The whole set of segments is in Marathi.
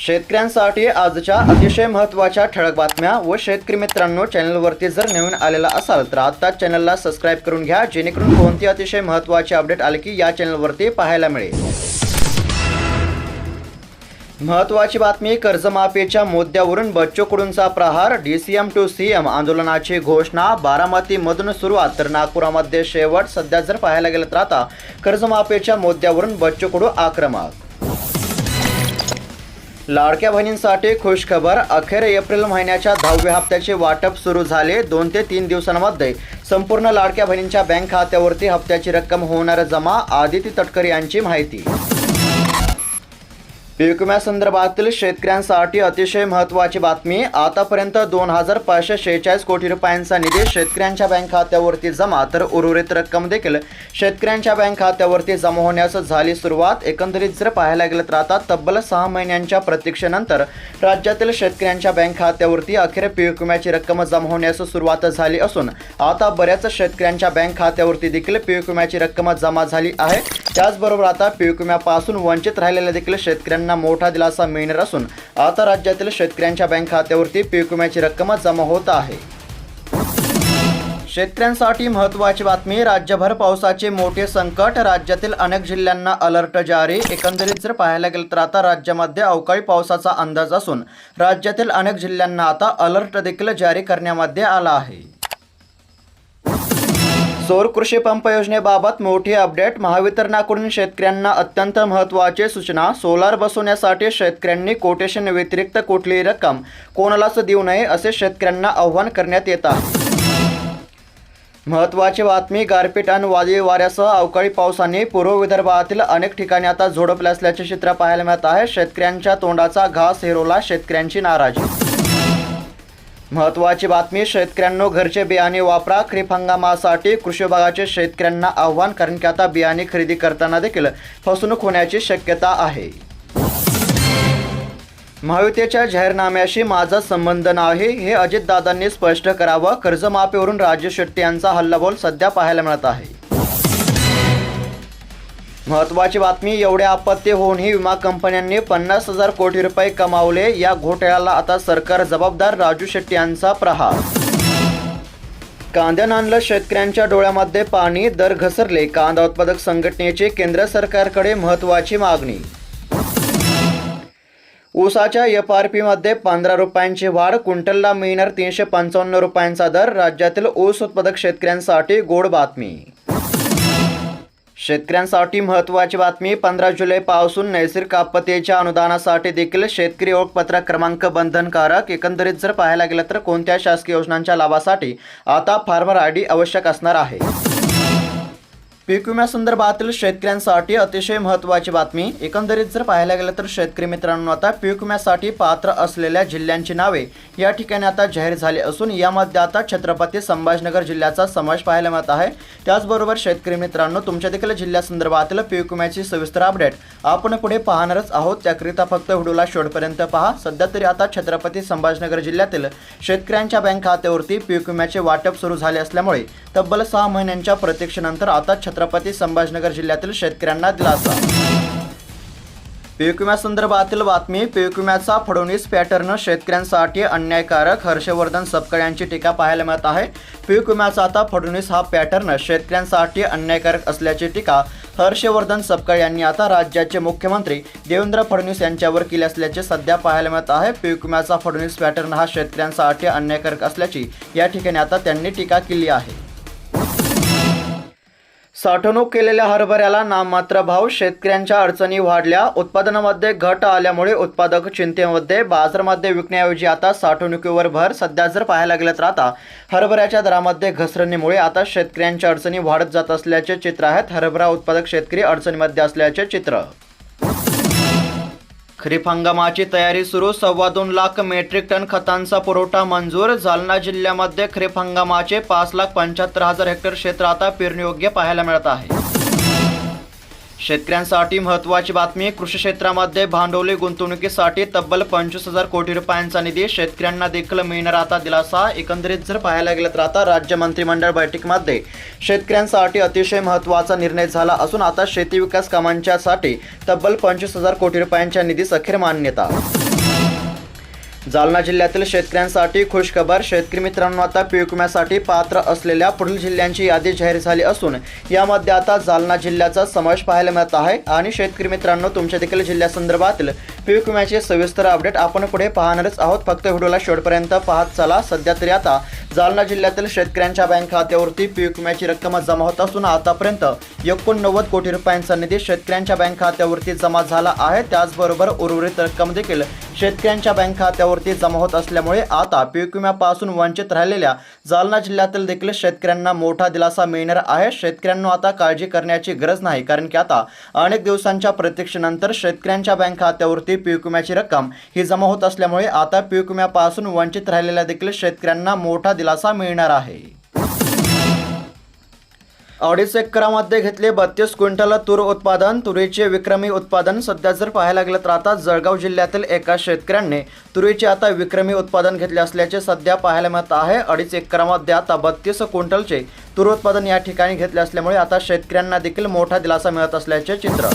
शेतकऱ्यांसाठी आजच्या अतिशय महत्त्वाच्या ठळक बातम्या व शेतकरी मित्रांनो चॅनलवरती जर नवीन आलेला असाल तर आत्ताच चॅनलला सबस्क्राईब करून घ्या जेणेकरून कोणती अतिशय महत्त्वाची अपडेट आले की या चॅनलवरती पाहायला मिळेल. महत्त्वाची बातमी कर्जमाफीच्या मुद्द्यावरून Bachchu कडूंचा Prahar M to C M आंदोलनाची घोषणा बारामतीमधून सुरुवात तर नागपुरामध्ये शेवट सध्या जर पाहायला गेलं तर आता कर्जमाफीच्या मुद्द्यावरून बच्चू कडू आक्रमक. लाडक्या बहिणींसाठी खुशखबर. अखेर एप्रिल महिन्याच्या दहाव्या हप्त्याचे वाटप सुरू झाले. दोन ते तीन दिवसांमध्ये संपूर्ण लाडक्या बहिणींच्या बँक खात्यावरती हप्त्याची रक्कम होणार जमा आदिती तटकर यांची माहिती. पीक विम्यासंदर्भातील शेतकऱ्यांसाठी अतिशय महत्त्वाची बातमी. आतापर्यंत दोन हजार पाचशे शेहेचाळीस कोटी रुपयांचा निधी शेतकऱ्यांच्या बँक खात्यावरती जमा तर उर्वरित रक्कम देखील शेतकऱ्यांच्या बँक खात्यावरती जमा होण्यास झाली सुरुवात. एकंदरीत जर पाहायला गेलं तर आता तब्बल सहा महिन्यांच्या प्रतीक्षेनंतर राज्यातील शेतकऱ्यांच्या बँक खात्यावरती अखेर पीक विम्याची रक्कम जमा होण्यास सुरुवात झाली असून आता बऱ्याच शेतकऱ्यांच्या बँक खात्यावरती देखील पीक विम्याची रक्कम जमा झाली आहे. त्याचबरोबर आता पीक विम्यापासून वंचित राहिलेल्या देखील शेतकऱ्यांना मोठा दिलासा मिळणार असून आता राज्यातील शेतकऱ्यांच्या बँक खात्यावरती पीक विम्याची रक्कम जमा होत आहे. शेतकऱ्यांसाठी महत्त्वाची बातमी राज्यभर पावसाचे मोठे संकट राज्यातील अनेक जिल्ह्यांना अलर्ट जारी. एकंदरीत जर पाहायला गेलं तर आता राज्यामध्ये अवकाळी पावसाचा अंदाज असून राज्यातील अनेक जिल्ह्यांना आता अलर्ट देखील जारी करण्यामध्ये आला आहे. सौर कृषी पंप योजनेबाबत मोठी अपडेट महावितरणाकडून शेतकऱ्यांना अत्यंत महत्त्वाची सूचना सोलार बसवण्यासाठी शेतकऱ्यांनी कोटेशन व्यतिरिक्त कुठलीही रक्कम कोणालाच देऊ नये असे शेतकऱ्यांना आव्हान करण्यात येत. महत्त्वाची बातमी गारपीट आणि वादळी वाऱ्यासह अवकाळी पावसाने पूर्व विदर्भातील अनेक ठिकाणी आता झोडपले असल्याचे चित्र पाहायला मिळत आहे. शेतकऱ्यांच्या तोंडाचा घास हेरोला शेतकऱ्यांची नाराजी. महत्त्वाची बातमी शेतकऱ्यांनो घरचे बियाणे वापरा खरीप हंगामासाठी कृषी विभागाचे शेतकऱ्यांना आव्हान कारण की आता बियाणे खरेदी करताना देखील फसवणूक होण्याची शक्यता आहे. महायुतीच्या जाहीरनाम्याशी माझा संबंध नाही हे अजितदादांनी स्पष्ट करावं. कर्जमाफीवरून राजू शेट्टी यांचा हल्लाबोल सध्या पाहायला मिळत आहे. महत्त्वाची बातमी एवढ्या आपत्ती होऊनही विमा कंपन्यांनी पन्नास हजार कोटी रुपये कमावले या घोटाळ्याला आता सरकार जबाबदार राजू शेट्टी यांचा प्रहार. कांद्यानं आणलं शेतकऱ्यांच्या डोळ्यामध्ये पाणी दर घसरले कांदा उत्पादक संघटनेची केंद्र सरकारकडे महत्त्वाची मागणी. ऊसाच्या एफ आर पीमध्ये पंधरा रुपयांची वाढ क्विंटलला मिळणार तीनशे पंचावन्न रुपयांचा दर राज्यातील ऊस उत्पादक शेतकऱ्यांसाठी गोड बातमी. शेतकऱ्यांसाठी महत्त्वाची बातमी पंधरा जुलैपासून नैसर्गिक आपत्तीच्या अनुदानासाठी देखील शेतकरी ओळखपत्र क्रमांक बंधनकारक एकंदरीत जर पाहायला गेलं तर कोणत्या शासकीय योजनांच्या लाभासाठी आता फार्मर आय डी आवश्यक असणार आहे. पीक विम्यासंदर्भातील शेतकऱ्यांसाठी अतिशय महत्त्वाची बातमी. एकंदरीत जर पाहायला गेलं तर शेतकरी मित्रांनो आता पीक विम्यासाठी पात्र असलेल्या जिल्ह्यांची नावे या ठिकाणी आता जाहीर झाली असून यामध्ये आता छत्रपती संभाजीनगर जिल्ह्याचा समावेश पाहायला मिळत आहे. त्याचबरोबर शेतकरी मित्रांनो तुमच्या देखील जिल्ह्यासंदर्भातील पीक विम्याची सविस्तर अपडेट आपण पुढे पाहणारच आहोत. त्याकरिता फक्त व्हिडिओला शेवटपर्यंत पहा. सध्या तरी आता छत्रपती संभाजीनगर जिल्ह्यातील शेतकऱ्यांच्या बँक खात्यावरती पीक विम्याचे वाटप सुरू झाले असल्यामुळे तब्बल सहा महिन्यांच्या प्रतीक्षेनंतर आता छत्र छत्रपती संभाजीनगर जिल्ह्यातील शेतकऱ्यांना दिलासा पीक विम्यासंदर्भातील बातमी पीक विम्याचा फडणवीस पॅटर्न शेतकऱ्यांसाठी अन्यायकारक हर्षवर्धन सपकाळ यांची टीका पाहायला मिळत आहे. पीक विम्याचा आता फडणवीस हा पॅटर्न शेतकऱ्यांसाठी अन्यायकारक असल्याची टीका हर्षवर्धन सपकाळ यांनी आता राज्याचे मुख्यमंत्री देवेंद्र फडणवीस यांच्यावर केली असल्याचे सध्या पाहायला मिळत आहे. पीक विम्याचा फडणवीस पॅटर्न हा शेतकऱ्यांसाठी अन्यायकारक असल्याची या ठिकाणी आता त्यांनी टीका केली आहे. साठवणूक केलेल्या हरभऱ्याला नाममात्र भाव शेतकऱ्यांच्या अडचणी वाढल्या. उत्पादनामध्ये घट आल्यामुळे उत्पादक चिंतेमध्ये. बाजारामध्ये विकण्याऐवजी आता साठवणुकीवर भर सध्या जर पाहायला गेलं तर आता हरभऱ्याच्या दरामध्ये घसरणीमुळे आता शेतकऱ्यांच्या अडचणी वाढत जात असल्याचे चित्र आहेत. हरभरा उत्पादक शेतकरी अडचणीमध्ये असल्याचे चित्र. खरीप हंगामाची तयारी सुरू. सव्वा दोन लाख मेट्रिक टन खतांचा पुरवठा मंजूर. जालना जिल्ह्यामध्ये खरीप हंगामाचे पाच लाख पंच्याहत्तर हजार हेक्टर क्षेत्र आता पेरणीयोग्य पाहायला मिळत आहे. शेतकऱ्यांसाठी महत्त्वाची बातमी कृषी क्षेत्रामध्ये भांडवली गुंतवणुकीसाठी तब्बल पंचवीस हजार कोटी रुपयांचा निधी शेतकऱ्यांना देखील मिळणार आता दिलासा. एकंदरीत जर पाहायला गेलं तर आता राज्य मंत्रिमंडळ बैठकीमध्ये शेतकऱ्यांसाठी अतिशय महत्त्वाचा निर्णय झाला असून आता शेती विकास कामांच्यासाठी तब्बल पंचवीस हजार कोटी रुपयांच्या निधीस अखेर मान्यता. जालना जिल्ह्यातील शेतकऱ्यांसाठी खुशखबर शेतकरी मित्रांनो आता पीक विम्यासाठी पात्र असलेल्या पुढील जिल्ह्यांची यादी जाहीर झाली असून यामध्ये आता जालना जिल्ह्याचा समावेश पाहायला मिळत आहे. आणि शेतकरी मित्रांनो तुमच्या देखील जिल्ह्यासंदर्भातील पीक विम्याचे सविस्तर अपडेट आपण पुढे पाहणारच आहोत. फक्त व्हिडिओला शेवटपर्यंत पाहत चला. सध्या तरी आता जालना जिल्ह्यातील शेतकऱ्यांच्या बँक खात्यावरती पीक विम्याची रक्कम जमा होत असून आतापर्यंत एकोणनव्वद कोटी रुपयांचा निधी शेतकऱ्यांच्या बँक खात्यावरती जमा झाला आहे. त्याचबरोबर उर्वरित रक्कम देखील शेतकऱ्यांच्या बँक खात्यावरती जमा होत असल्यामुळे आता पीक विम्यापासून वंचित राहिलेल्या जालना जिल्ह्यातील देखील शेतकऱ्यांना मोठा दिलासा मिळणार आहे. शेतकऱ्यांना आता काळजी करण्याची गरज नाही कारण की आता अनेक दिवसांच्या प्रतीक्षेनंतर शेतकऱ्यांच्या बँक खात्यावरती पीक विम्याची रक्कम ही जमा होत असल्यामुळे आता पीक विम्यापासून वंचित राहिलेल्या देखील शेतकऱ्यांना मोठा दिलासा मिळणार आहे. अडीच एकरामध्ये घेतले बत्तीस क्विंटल तूर उत्पादन तुरीचे विक्रमी उत्पादन सध्या जर पाहायला गेलं तर आता जळगाव जिल्ह्यातील एका शेतकऱ्यांनी तुरीचे आता विक्रमी उत्पादन घेतले असल्याचे सध्या पाहायला मिळत आहे. अडीच एकरामध्ये आता बत्तीस क्विंटलचे तूर उत्पादन या ठिकाणी घेतले असल्यामुळे आता शेतकऱ्यांना देखील मोठा दिलासा मिळत असल्याचे चित्र.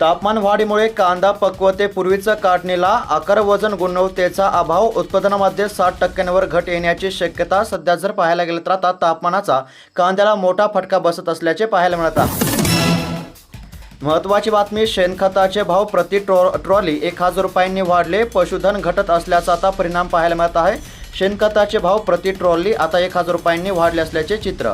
तापमान वाढीमुळे कांदा पक्वतेपूर्वीचा काढणीला आकार वजन गुणवत्तेचा अभाव उत्पादनामध्ये साठ टक्क्यांवर घट येण्याची शक्यता सध्या जर पाहायला गेलं तर आता तापमानाचा कांद्याला मोठा फटका बसत असल्याचे पाहायला मिळत आहे महत्वाची बातमी शेणखताचे भाव प्रति ट्रॉ ट्रॉली एक हजार रुपयांनी वाढले पशुधन घटत असल्याचा आता परिणाम पाहायला मिळत आहे. शेणखताचे भाव प्रति ट्रॉली आता एक हजार रुपयांनी वाढले असल्याचे चित्र.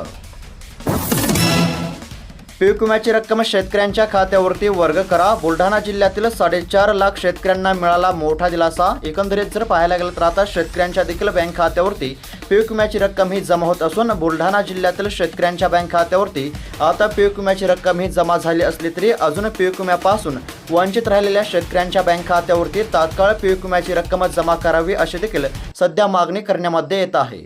पीक विम्याची रक्कम शेतकऱ्यांच्या खात्यावरती वर्ग करा. बुलढाणा जिल्ह्यातील साडेचार लाख शेतकऱ्यांना मिळाला मोठा दिलासा. एकंदरीत जर पाहायला गेलं तर आता शेतकऱ्यांच्या देखील बँक खात्यावरती पीक विम्याची रक्कम ही जमा होत असून बुलढाणा जिल्ह्यातील शेतकऱ्यांच्या बँक खात्यावरती आता पीक विम्याची रक्कम ही जमा झाली असली तरी अजून पीक विम्यापासून वंचित राहिलेल्या शेतकऱ्यांच्या बँक खात्यावरती तात्काळ पीक विम्याची रक्कम जमा करावी अशी देखील सध्या मागणी करण्यामध्ये येत आहे.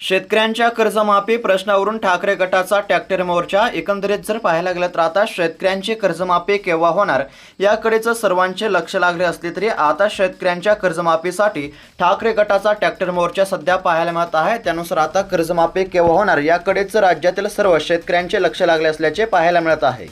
शेतकऱ्यांच्या कर्जमाफी प्रश्नावरून ठाकरे गटाचा ट्रॅक्टर मोर्चा एकंदरीत जर पाहायला गेलं तर आता शेतकऱ्यांची कर्जमाफी केव्हा होणार याकडेच सर्वांचे लक्ष लागले असले तरी आता शेतकऱ्यांच्या कर्जमाफीसाठी ठाकरे गटाचा ट्रॅक्टर मोर्चा सध्या पाहायला मिळत आहे. त्यानुसार आता कर्जमाफी केव्हा होणार याकडेच राज्यातील सर्व शेतकऱ्यांचे लक्ष लागले असल्याचे पाहायला मिळत आहे.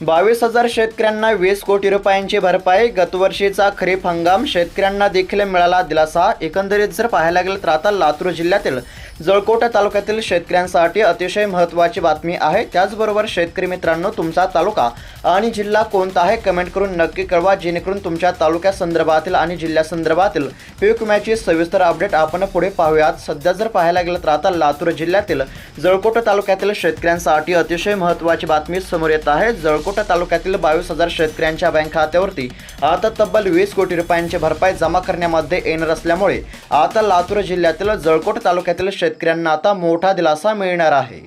बावीस हजार शेतकऱ्यांना वीस कोटी रुपयांची भरपाई. गतवर्षीचा खरीप हंगाम शेतकऱ्यांना देखील मिळाला दिलासा. एकंदरीत जर पाहायला गेलं तर आता लातूर जिल्ह्यातील जळकोटा तालुक्यातील शेतकऱ्यांसाठी अतिशय महत्त्वाची बातमी आहे. त्याचबरोबर शेतकरी मित्रांनो तुमचा तालुका आणि जिल्हा कोणता आहे कमेंट करून नक्की कळवा. जेणेकरून तुमच्या तालुक्यासंदर्भातील आणि जिल्ह्यासंदर्भातील पीक विम्याची सविस्तर अपडेट आपण पुढे पाहूयात. सध्या जर पाहायला गेलं तर आता लातूर जिल्ह्यातील जळकोटा तालुक्यातील शेतकऱ्यांसाठी अतिशय महत्त्वाची बातमी समोर येत आहे. जळकोटा तालुक्यातील बावीस हजार शेतकऱ्यांच्या बँक खात्यावरती आता तब्बल वीस कोटी रुपयांची भरपाई जमा करण्यामध्ये येणार असल्यामुळे आता लातूर जिल्ह्यातील जळकोट तालुक्यातील शेतकऱ्यांना आता मोठा दिलासा मिळणार आहे.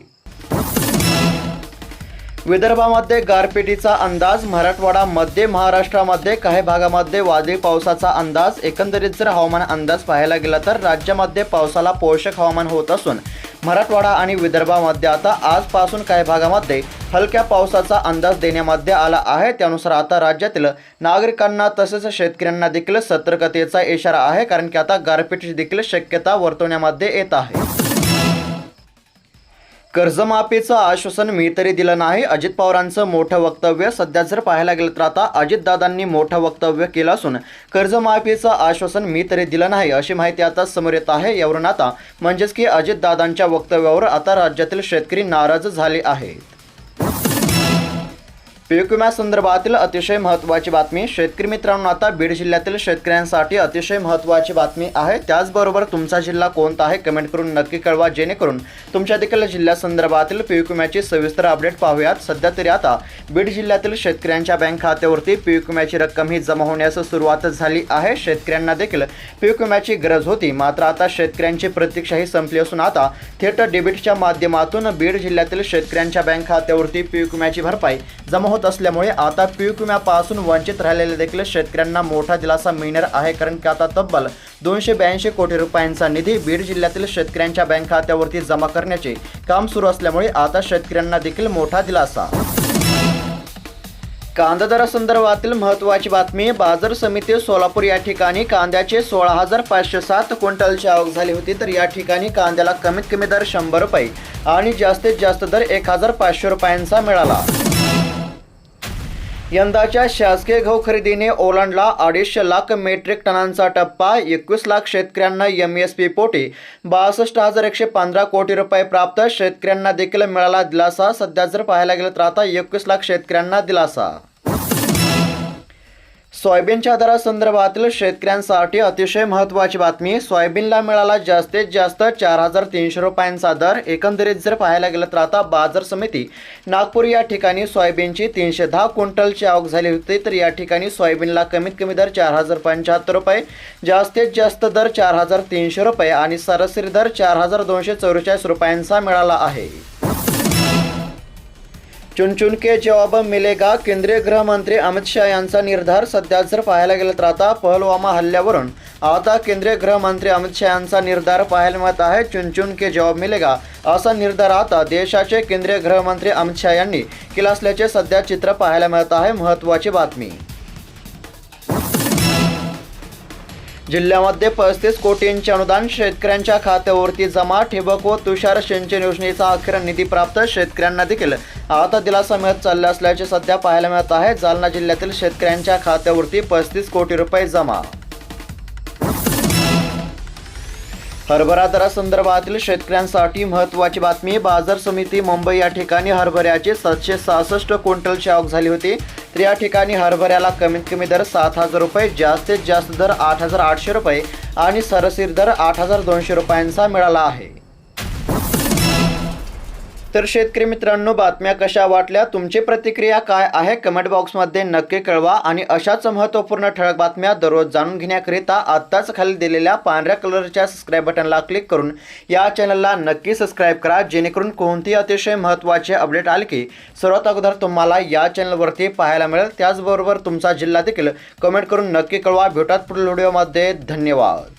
विदर्भामध्ये गारपिटीचा अंदाज मराठवाडा मध्य महाराष्ट्रामध्ये काही भागामध्ये वादळी पावसाचा अंदाज एकंदरीत जर हवामान अंदाज पाहायला गेला तर राज्यामध्ये पावसाला पोषक हवामान होत असून मराठवाडा आणि विदर्भामध्ये आता आजपासून काही भागामध्ये हलक्या पावसाचा अंदाज देण्यामध्ये आला आहे. त्यानुसार आता राज्यातील नागरिकांना तसेच शेतकऱ्यांना देखील सतर्कतेचा इशारा आहे कारण की आता गारपीटची देखील शक्यता वर्तवण्यामध्ये येत आहे. कर्जमाफीचं आश्वासन मी तरी दिलं नाही. अजित पवारांचं मोठं वक्तव्य सध्या जर पाहायला गेलं तर आता अजितदादांनी मोठं वक्तव्य केलं असून कर्जमाफीचं आश्वासन मी तरी दिलं नाही अशी माहिती आता समोर येत आहे. यावरून आता म्हणजेच की अजितदादांच्या वक्तव्यावर आता राज्यातील शेतकरी नाराज झाले आहेत. पीक विम्यासंदर्भातील अतिशय महत्त्वाची बातमी. शेतकरी मित्रांनो आता बीड जिल्ह्यातील शेतकऱ्यांसाठी अतिशय महत्त्वाची बातमी आहे. त्याचबरोबर तुमचा जिल्हा कोणता आहे? कमेंट करून नक्की कळवा. जेणेकरून तुमच्या देखील जिल्ह्यासंदर्भातील पीक विम्याची सविस्तर अपडेट पाहूयात. सध्या तरी आता बीड जिल्ह्यातील शेतकऱ्यांच्या बँक खात्यावरती पीक विम्याची रक्कम ही जमा होण्यास सुरुवात झाली आहे. शेतकऱ्यांना देखील पीक विम्याची गरज होती. मात्र आता शेतकऱ्यांची प्रतीक्षा ही संपली असून आता थेट डेबिटच्या माध्यमातून बीड जिल्ह्यातील शेतकऱ्यांच्या बँक खात्यावरती पीक विम्याची भरपाई जमा होत असल्यामुळे आता पीक विम्यापासून वंचित राहिलेल्या देखील शेतकऱ्यांना मोठा दिलासा मिळणार आहे. कारण की आता तब्बल दोनशे ब्याऐंशी कोटी रुपयांचा निधी बीड जिल्ह्यातील शेतकऱ्यांच्या बँक खात्यावरती जमा करण्याचे काम सुरू असल्यामुळे आता शेतकऱ्यांना देखील मोठा दिलासा. कांदा दरासंदर्भातील महत्त्वाची बातमी बाजार समिती सोलापूर या ठिकाणी कांद्याचे सोळा हजार पाचशे सात क्विंटलची आवक झाली होती. तर या ठिकाणी कांद्याला कमीत कमी दर शंभर रुपये आणि जास्तीत जास्त दर एक हजार पाचशे रुपयांचा मिळाला. यंदाच्या शासकीय गहू खरेदीने ओलांडला अडीचशे लाख मेट्रिक टनांचा टप्पा एकवीस लाख शेतकऱ्यांना एम एस पी पोटी बासष्ट हजार एकशे पंधरा कोटी रुपये प्राप्त शेतकऱ्यांना देखील मिळाला दिलासा सध्या जर पाहायला गेलं तर आता एकवीस लाख शेतकऱ्यांना दिलासा. सोयाबीनच्या दरासंदर्भातील शेतकऱ्यांसाठी अतिशय महत्त्वाची बातमी सोयाबीनला मिळाला जास्तीत जास्त चार हजार तीनशे रुपयांचा दर. एकंदरीत जर पाहायला गेलं तर आता बाजार समिती नागपूर या ठिकाणी सोयाबीनची तीनशे दहा क्विंटलची आवक झाली होती तर या ठिकाणी सोयाबीनला कमीत कमी दर चार हजार पंच्याहत्तर रुपये जास्तीत जास्त दर चार हजार तीनशे रुपये आणि सरासरी दर चार हजार दोनशे चौवेचाळीस रुपयांचा मिळाला आहे. चुन चुन के जवाब मिलेगा. केंद्रीय गृहमंत्री अमित शहा यांचा निर्धार सध्या जर पाहायला गेलं तर आता पहलवामा हल्ल्यावरून आता केंद्रीय गृहमंत्री अमित शहा यांचा निर्धार पाहायला मिळत आहे. चुन चुन के जवाब मिलेगा असा निर्धार आता देशाचे केंद्रीय गृहमंत्री अमित शहा यांनी केला असल्याचे सध्या चित्र पाहायला मिळत आहे. महत्त्वाची बातमी. जिल्ह्यामध्ये पस्तीस कोटींचे अनुदान शेतकऱ्यांच्या खात्यावरती जमा ठिबक व तुषार सिंचन योजनेचा अखेर निधी प्राप्त शेतकऱ्यांना देखील. आता दिलासा मिळत चालला असल्याचे सध्या पाहायला मिळत आहे. जालना जिल्ह्यातील शेतकऱ्यांच्या खात्यावरती पस्तीस कोटी रुपये जमा. हरभरा दरासंदर्भातील शेतकऱ्यांसाठी महत्त्वाची बातमी बाजार समिती मुंबई या ठिकाणी हरभऱ्याची सातशे सहासष्ट क्विंटलची आवक झाली होती. तर या ठिकाणी हरभऱ्याला कमीत कमी दर सात हजार रुपये जास्तीत जास्त दर आठ हजार आठशे रुपये आणि सरसीर दर आठ हजार दोनशे रुपयांचा मिळाला आहे. तर शेतकरी मित्रांनो बातम्या कशा वाटल्या? तुमची प्रतिक्रिया काय आहे? कमेंट बॉक्समध्ये नक्की कळवा आणि अशाच महत्त्वपूर्ण ठळक बातम्या दररोज जाणून घेण्याकरिता आत्ताच खाली दिलेल्या पांढऱ्या कलरच्या सबस्क्राईब बटनला क्लिक करून या चॅनलला नक्की सबस्क्राईब करा जेणेकरून कोणतीही अतिशय महत्त्वाचे अपडेट आले की सर्वात अगोदर तुम्हाला या चॅनलवरती पाहायला मिळेल. त्याचबरोबर तुमचा जिल्हा देखील कमेंट करून नक्की कळवा. भेटात पुढील व्हिडिओमध्ये धन्यवाद.